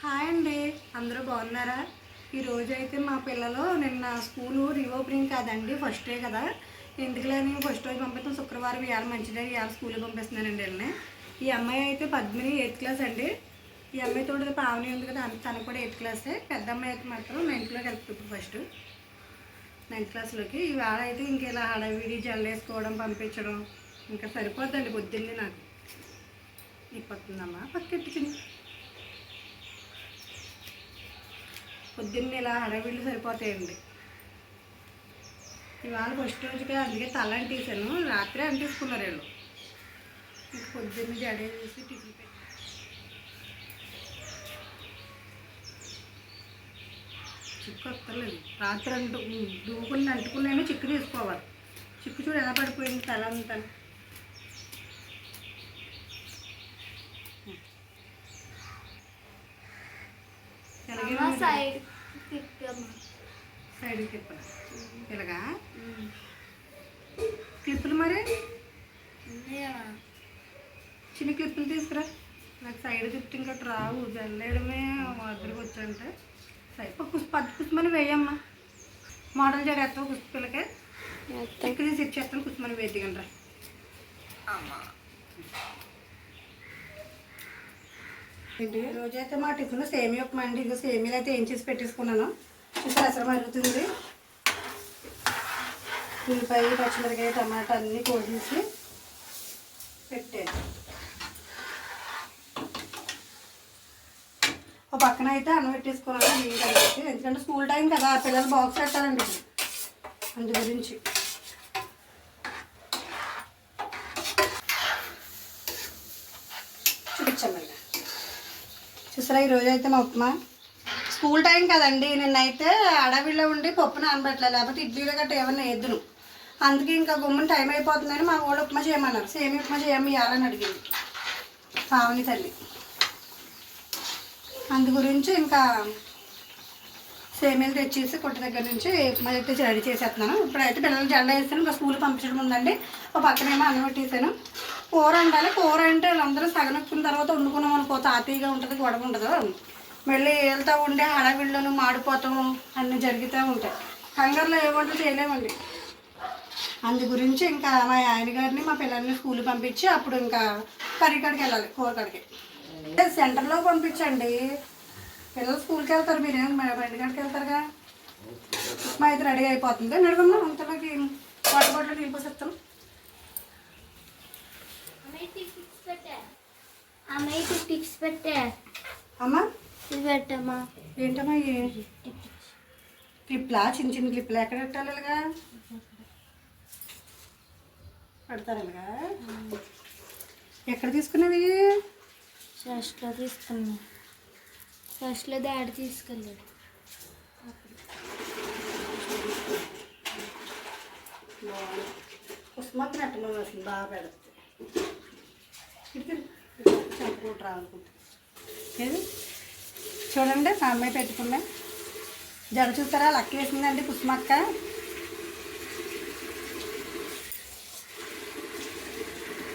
Hi అండి. అందరూ బాగున్నారా? ఈరోజు అయితే మా పిల్లలు నిన్న స్కూలు రీఓపెనింగ్ కాదండి ఫస్ట్ డే కదా. ఎందుకులేని ఫస్ట్ రోజు పంపిస్తాం శుక్రవారం ఇవాళ మంచిదే ఇవాళ స్కూల్కి పంపిస్తున్నానండి వీళ్ళని. ఈ అమ్మాయి అయితే పద్మిని ఎయిత్ క్లాస్ అండి. ఈ అమ్మాయి తోటి పావని ఉంది కదా తను కూడా ఎయిత్ క్లాసే. పెద్ద అమ్మాయి అయితే మాత్రం నైన్త్లోకి వెళ్తుంది ఫస్ట్ నైన్త్ క్లాస్లోకి ఇవాళ అయితే ఇంక ఇలా హడావిడి జల్లేసుకోవడం పంపించడం ఇంకా సరిపోద్దండి పొద్దున్నే నాకు. ఇప్పతుందమ్మా పక్కెట్టుకుని పొద్దున్న ఇలా హడావిళ్ళు సరిపోతాయండి. ఇవాళ ఫస్ట్ రోజుగా అందుకే తల అంటేసాను రాత్రి అంటేసుకున్నారు వీళ్ళు. ఇంకా పొద్దున్న జడే చేసి టిఫిన్ పెట్టి చిక్కు వస్తలేదు రాత్రి అంటు దూకుని అంటుకున్నాను చిక్కు తీసుకోవాలి. చిక్కు చూడు ఎలా పడిపోయింది తల అంతా అమ్మ సైడ్ తిప్పమ్మా సైడ్ తిప్పలు ఇలాగా? క్లిప్పులు మరి? చిన్న క్లిప్పులు తీసుకురా. నాకు సైడ్ తిప్పి ఇంకా రావు. జల్లేయడమే వద్దరికి వచ్చంటే సైడ్ కుస్ పద్దు కుసుమని వేయమ్మా. మోడల్ జడేస్తావు కుసు పిల్లకి? ఇక్కడ సెట్ చేస్తాను కుసుమని వేదిగండి రా రోజైతే మా టిఫిన్ సేమియా ఉప్మా అండి. ఇదిగో సేమియాలు అయితే ఏం చేసి పెట్టేసుకున్నాను. పెసరం అసలు మరుగుతుంది ఉల్లిపాయ పచ్చిమిరకాయ టమాటా అన్నీ కోసేసి పెట్టాను. ఒక పక్కన అయితే అన్నం పెట్టేసుకున్నాను ఎందుకంటే స్కూల్ టైం కదా పిల్లలు బాక్స్ పెట్టాలండి. అందు గురించి. చూసారా ఈరోజు అయితే మా ఉప్మా. స్కూల్ టైం కదండి నిన్నైతే అడవిలో ఉండి పప్పు నానబెట్టలే లేకపోతే ఇడ్లీలో గట్టా ఏమన్నా ఎద్దును అందుకే ఇంకా గుమ్మని టైం అయిపోతుందని మా వాళ్ళు ఉప్మా చేయమన్నారు. సేమి ఉప్మా చేయమని ఇవ్వాలని అడిగింది పావని తల్లి. అందు గురించి ఇంకా సేమియాలు తెచ్చేసి కొట్టు దగ్గర నుంచి ఉప్మా అయితే రెడీ చేసేస్తున్నాను. ఇప్పుడైతే పిల్లలు జెండా వేస్తాను ఇంకా స్కూల్ పంపించడం ఉందండి. ఒక పక్కనేమో అన్నం పెట్టేసాను కూర వండాలి కూర అంటే వీళ్ళందరూ సగం తర్వాత వండుకున్నాం అనుకో తాతీగా ఉంటుంది గొడవ ఉండదు. మళ్ళీ వెళ్తూ ఉండే హడావిళ్ళను మాడిపోతాం అన్నీ జరుగుతూ ఉంటాయి. కంగారులో ఏ వంటలు చేయలేమండి. అందు గురించి ఇంకా మా ఆయన గారిని మా పిల్లల్ని స్కూల్ పంపించి అప్పుడు ఇంకా కర్రీ కాడికి వెళ్ళాలి కూర కాడికి. సెంటర్లో పంపించండి. పిల్లలు స్కూల్కి వెళ్తారు మీరేం బండి కాడికి వెళ్తారుగా. మా అయితే రెడీ అయిపోతుంది. నడవమ్మా అంతలోకి వాటర్ బాటిల్ నిలిపోసేస్తాను అమ్మాయి టిక్స్ పెట్టా అమ్మాయి టిక్స్ పెట్టా. అమ్మా? ఇది పెట్టమ్మా. ఏంటమ్మా ఏ క్లిప్లా? చిన్న చిన్న క్లిప్లు ఎక్కడ పెట్టాలి ఇలాగా? పెడతారు ఇలాగా? ఎక్కడ తీసుకునేవి ఫస్ట్లో తీసుకున్నా. ఫస్ట్లో డాడీ తీసుకెళ్ళాడు. ఉస్మాత్ నట్టమని వస్తుంది బాగా పెడుతుంది చెప్పకూడదు రావాలనుకుంటుంది చూడండి మా అమ్మాయి పెట్టుకున్నా జడ చూస్తారా? లక్క వేసిందండి కుసుమక్క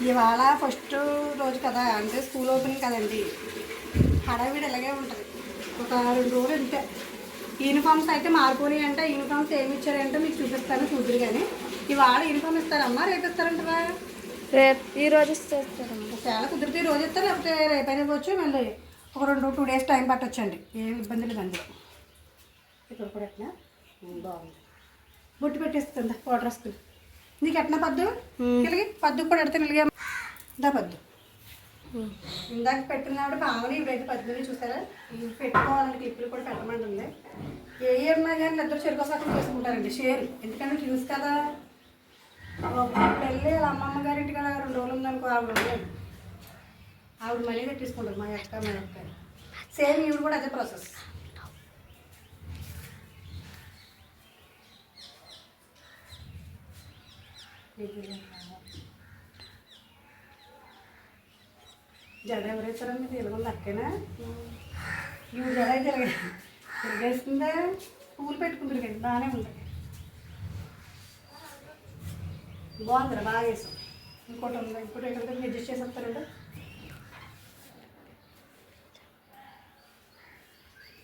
ఇవాళ ఫస్ట్ రోజు కదా అంటే స్కూల్ ఓపెనింగ్ కదండి. హడావిడి ఇలాగే ఉంటుంది. ఒక రెండు రోజులు అంతే. యూనిఫామ్స్ అయితే మారిపోయినాయి అంటే. యూనిఫామ్స్ ఏమి ఇచ్చారంటే మీకు చూపిస్తాను చూద్దరు కానీ. ఇవాళ యూనిఫామ్ ఇస్తారమ్మా రేపు ఇస్తారంటవా రేపు ఈ రోజు ఇస్తారమ్మా ఒకవేళ కుదిరితే ఈ రోజు ఇస్తారు? లేకపోతే రేపైనా ఇవ్వచ్చు మళ్ళీ ఒక రెండు టూ డేస్ టైం పట్టొచ్చండి. ఏం ఇబ్బంది లేదు అందులో ఇక్కడ కూడా ఎట్లా బాగుంది. బొట్టు పెట్టేస్తుంది? పౌడర్ వస్తుంది. నీకు ఎట్లా పద్దు? ఇలాగే పద్దు కూడా ఎడితే నిలిగా దా పద్దు. ఇందాక పెట్టినప్పుడు పావని ఇప్పుడైతే పద్దుని చూసారా? పెట్టుకోవాలని క్లిప్పులు కూడా పెట్టమంటుంది. ఏ ఇయర్నా కానీ ఇద్దరు చెరుకు సగం చేసుకుంటారండి. షేర్. ఎందుకంటే ట్యూస్ కదా. వెళ్ళి వాళ్ళ అమ్మమ్మ గారి ఇంటికి అలా రెండు రోజులు ఉందనుకో ఆవిడ ఉండలేదు ఆవిడ మళ్ళీ తెప్పించుకుంటారు మా అక్క మా అక్క. సేమ్ ఈవిడ కూడా అదే ప్రాసెస్ జడ ఎవరైతారా మీరు తిరగండి అక్కేనా? ఇవి జడ తిరగ తిరిగేస్తుందా? పువ్వులు పెట్టుకుంటారు కదా బాగానే ఉంటాయి బాగుందిరా బాగా వేసాం ఇంకోటి ఉంది? ఇంకోటి ఎక్కడికి అడ్జస్ట్ చేసేస్తారండి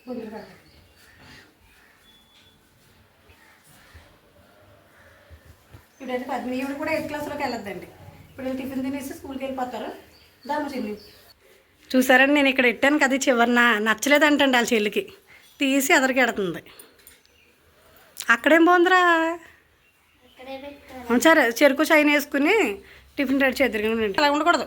కుదిరి పట్ట ఇప్పుడైతే పద్మీయుడు కూడా ఎయిత్ క్లాస్లోకి వెళ్ళొద్దండి. ఇప్పుడు టిఫిన్ తినేసి స్కూల్కి వెళ్ళిపోతారు. దామ చెల్లి. చూసారండి నేను ఇక్కడ పెట్టాను కదా చివరిన. నచ్చలేదంటండి వాళ్ళ చెల్లికి. తీసి ఎదరికి ఎడుతుంది. అక్కడేం బాగుందిరా? సరే చెరుకు చైన్ వేసుకుని టిఫిన్ రెడీ చేద్దరు అలా ఉండకూడదు.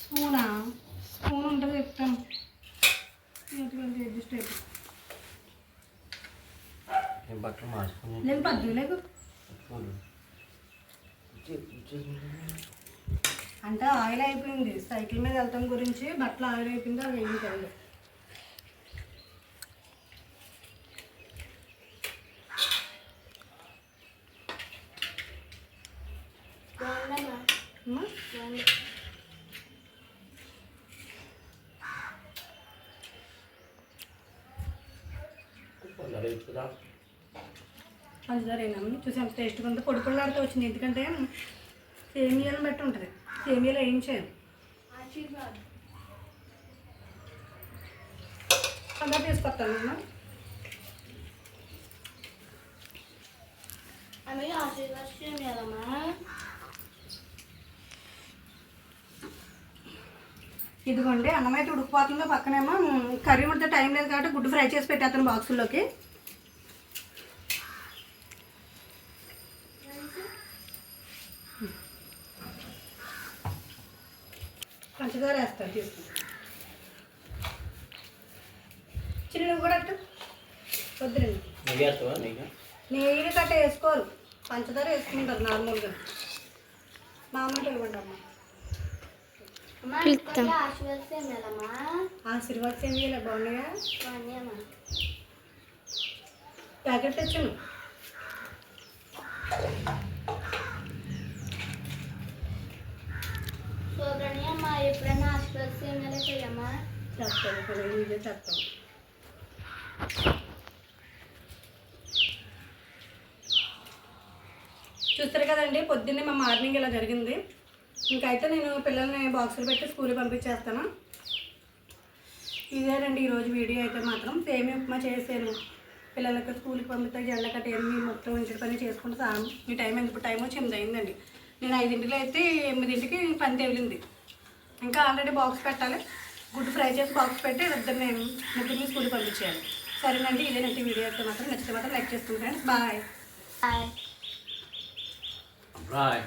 స్పూనా? స్పూన్ ఉంటుంది చెప్తాను. అడ్జస్ట్ అయిపోయి నేను బట్టలు మార్చుకుని పద్దు అంటే ఆయిల్ అయిపోయింది. సైకిల్ మీద వెళ్తాం గురించి బట్టలు ఆయిల్ అయిపోయింది అవి ఏం తెలియదు బాగుందమ్మా అమ్మా, వేసుకురా. పంచదారేనా చూసి ఎంత టేస్ట్గా ఉందో పొడి పొడిలాడుతూ వచ్చింది. ఎందుకంటే సేమియాలను బట్టి ఉంటుంది. సేమియాలు ఏం చేయాలి అలా తీసుకొస్తాను అమ్మా ఆశీర్వాద్ ఇదిగోండి అన్నం అయితే ఉడికిపోతుందో పక్కనేమో కర్రీ ఉంటే టైం లేదు కాబట్టి గుడ్డు ఫ్రై చేసి పెట్టేస్తాను బాక్సుల్లోకి పంచదార వేస్తాను తీసుకుని చిన్న కూడా నీకు? నెయ్యి కట్ట వేసుకోరు. పంచదార వేసుకుంటారు నార్మల్గా. మామూలుగా ఇవ్వండి అమ్మ ఆశీర్వాద్ సేమియాలు బాగున్నాయా? ప్యాకెట్ తెచ్చాను. చూడండి అమ్మా ఎప్పుడైనా ఆశీర్వాద్ చేయాలి చెయ్యమ్మా చెప్తాను కదా ఇదే చెప్తాం చూస్తారు కదండి పొద్దున్నే మా మార్నింగ్ ఇలా జరిగింది. ఇంకైతే నేను పిల్లల్ని బాక్సులు పెట్టి స్కూల్కి పంపించేస్తాను. ఇదేనండి ఈరోజు వీడియో అయితే మాత్రం. సేమి ఉప్మా చేసాను పిల్లలకి స్కూల్కి పంపితే జల్లకట్ట ఏమి మొత్తం ఇంటి పని చేసుకుంటే సాయం ఈ టైం ఎంత టైం వచ్చి ఎనిమిది అయిందండి. నేను ఐదింటిలో అయితే ఎనిమిదింటికి పని తేలింది. ఇంకా ఆల్రెడీ బాక్స్ పెట్టాలి. గుడ్డు ఫ్రై చేసి బాక్స్ పెట్టి ఇద్దరిని ముగ్గురిని స్కూల్కి పంపించేయాలి. సరేనండి ఇదేనంటే వీడియో. అయితే మాత్రం నచ్చితే మాత్రం లైక్ చేసుకుంటాను బాయ్. బాయ్. రాయ్